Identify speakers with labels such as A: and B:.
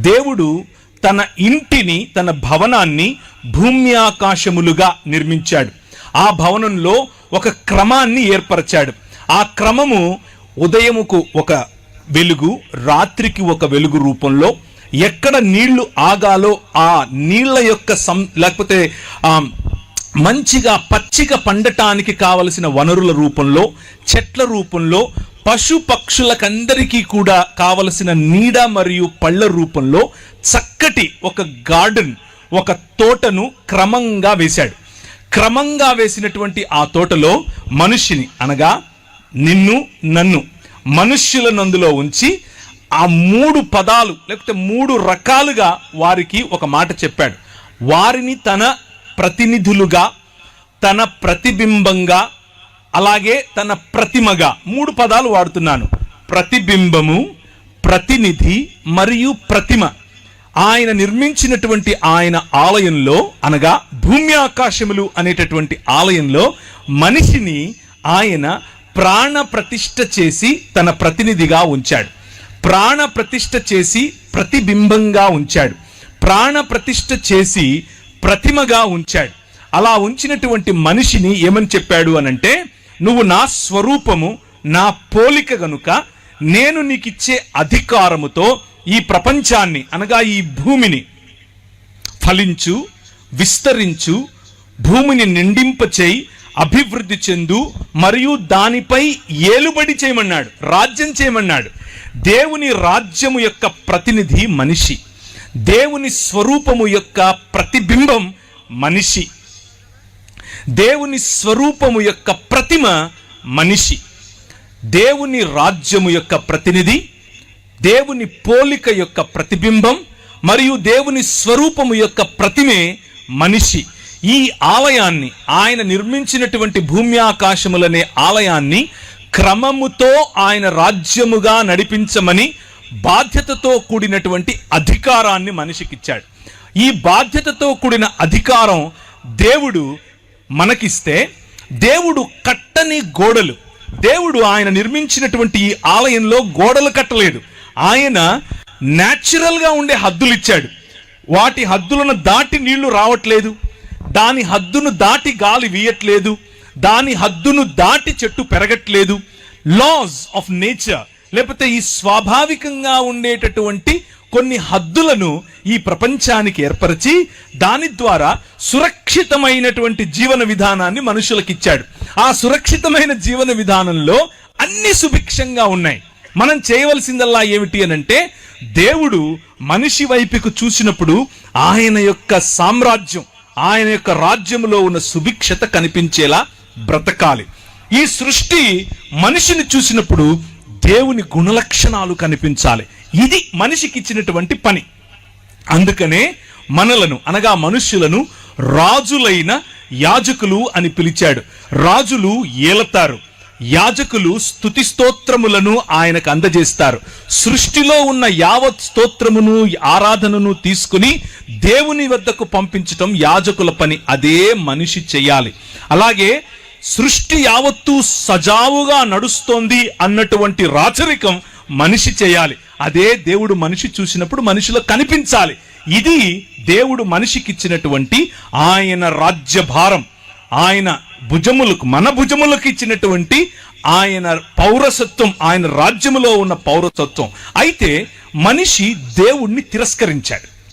A: దేవుడు తన ఇంటిని తన భవనాన్ని భూమి ఆకాశములుగా నిర్మించాడు. ఆ భవనంలో ఒక క్రమాన్ని ఏర్పరచాడు. ఆ క్రమము ఉదయముకు ఒక వెలుగు రాత్రికి ఒక వెలుగు రూపంలో ఎక్కడ నీళ్ళు ఆగాలో ఆ నీళ్ళ యొక్క సం లేకపోతే మంచిగా పచ్చిక పండటానికి కావలసిన వనరుల రూపంలో చెట్ల రూపంలో పశు పక్షులకందరికీ కూడా కావలసిన నీడ మరియు పళ్ళ రూపంలో చక్కటి ఒక గార్డెన్ ఒక తోటను క్రమంగా వేశాడు. క్రమంగా వేసినటువంటి ఆ తోటలో మనుష్యుని అనగా నిన్ను నన్ను మనుష్యుల నందులో ఉంచి ఆ మూడు పదాలు లేకపోతే మూడు రకాలుగా వారికి ఒక మాట చెప్పాడు. వారిని తన ప్రతినిధులుగా తన ప్రతిబింబంగా అలాగే తన ప్రతిమగా మూడు పదాలు వాడుతున్నాను. ప్రతిబింబము ప్రతినిధి మరియు ప్రతిమ. ఆయన నిర్మించినటువంటి ఆయన ఆలయంలో అనగా భూమి ఆకాశములు అనేటటువంటి ఆలయంలో మనిషిని ఆయన ప్రాణ ప్రతిష్ఠ చేసి తన ప్రతినిధిగా ఉంచాడు. ప్రాణ ప్రతిష్ఠ చేసి ప్రతిబింబంగా ఉంచాడు. ప్రాణ ప్రతిష్ఠ చేసి ప్రతిమగా ఉంచాడు. అలా ఉంచినటువంటి మనిషిని ఏమని చెప్పాడు అనంటే నువ్వు నా స్వరూపము నా పోలిక గనుక నేను నీకిచ్చే అధికారముతో ఈ ప్రపంచాన్ని అనగా ఈ భూమిని ఫలించు విస్తరించు భూమిని నిండింపచేయి అభివృద్ధి చెందు మరియు దానిపై ఏలుబడి చేయమన్నాడు రాజ్యం చేయమన్నాడు. దేవుని రాజ్యము యొక్క ప్రతినిధి మనిషి. దేవుని స్వరూపము యొక్క ప్రతిబింబం మనిషి. దేవుని స్వరూపము యొక్క ప్రతిమ మనిషి. దేవుని రాజ్యము యొక్క ప్రతినిధి దేవుని పోలిక యొక్క ప్రతిబింబం మరియు దేవుని స్వరూపము యొక్క ప్రతిమే మనిషి. ఈ ఆలయాన్ని ఆయన నిర్మించినటువంటి భూమి ఆకాశములనే ఆలయాన్ని క్రమముతో ఆయన రాజ్యముగా నడిపించమని బాధ్యతతో కూడినటువంటి అధికారాన్ని మనిషికిచ్చాడు. ఈ బాధ్యతతో కూడిన అధికారం దేవుడు మనకిస్తే దేవుడు కట్టని గోడలు. దేవుడు ఆయన నిర్మించినటువంటి ఈ ఆలయంలో గోడలు కట్టలేదు. ఆయన న్యాచురల్గా ఉండే హద్దులు ఇచ్చాడు. వాటి హద్దులను దాటి నీళ్ళు రావట్లేదు. దాని హద్దును దాటి గాలి వీయట్లేదు. దాని హద్దును దాటి చెట్టు పెరగట్లేదు. లాస్ ఆఫ్ నేచర్ లేకపోతే ఈ స్వాభావికంగా ఉండేటటువంటి కొన్ని హద్దులను ఈ ప్రపంచానికి ఏర్పరిచి దాని ద్వారా సురక్షితమైనటువంటి జీవన విధానాన్ని మనుషులకు ఇచ్చాడు ఆ సురక్షితమైన జీవన విధానంలో అన్ని సుభిక్షంగా ఉన్నాయి. మనం చేయవలసిందల్లా ఏమిటి అనంటే దేవుడు మనిషి వైపుకు చూసినప్పుడు ఆయన యొక్క సామ్రాజ్యం ఆయన యొక్క రాజ్యంలో ఉన్న సుభిక్షత కనిపించేలా బ్రతకాలి. ఈ సృష్టి మనిషిని చూసినప్పుడు దేవుని గుణలక్షణాలు కనిపించాలి. ఇది మనిషికి ఇచ్చినటువంటి పని. అందుకనే మనలను అనగా మనుష్యులను రాజులైన యాజకులు అని పిలిచాడు. రాజులు ఏలతారు. యాజకులు స్థుతి స్తోత్రములను ఆయనకు అందజేస్తారు. సృష్టిలో ఉన్న యావత్ స్తోత్రమును ఆరాధనను తీసుకుని దేవుని వద్దకు పంపించటం యాజకుల పని. అదే మనిషి చేయాలి. అలాగే సృష్టి యావత్తు సజావుగా నడుస్తోంది అన్నటువంటి రాచరికం మనిషి చేయాలి. అదే దేవుడు మనిషి చూసినప్పుడు మనిషిలో కనిపించాలి. ఇది దేవుడు మనిషికి ఇచ్చినటువంటి ఆయన రాజ్యభారం. ఆయన భుజములకు మన భుజములకు ఇచ్చినటువంటి ఆయన పౌరసత్వం ఆయన రాజ్యములో ఉన్న పౌరసత్వం. అయితే మనిషి దేవుణ్ణి తిరస్కరించాడు.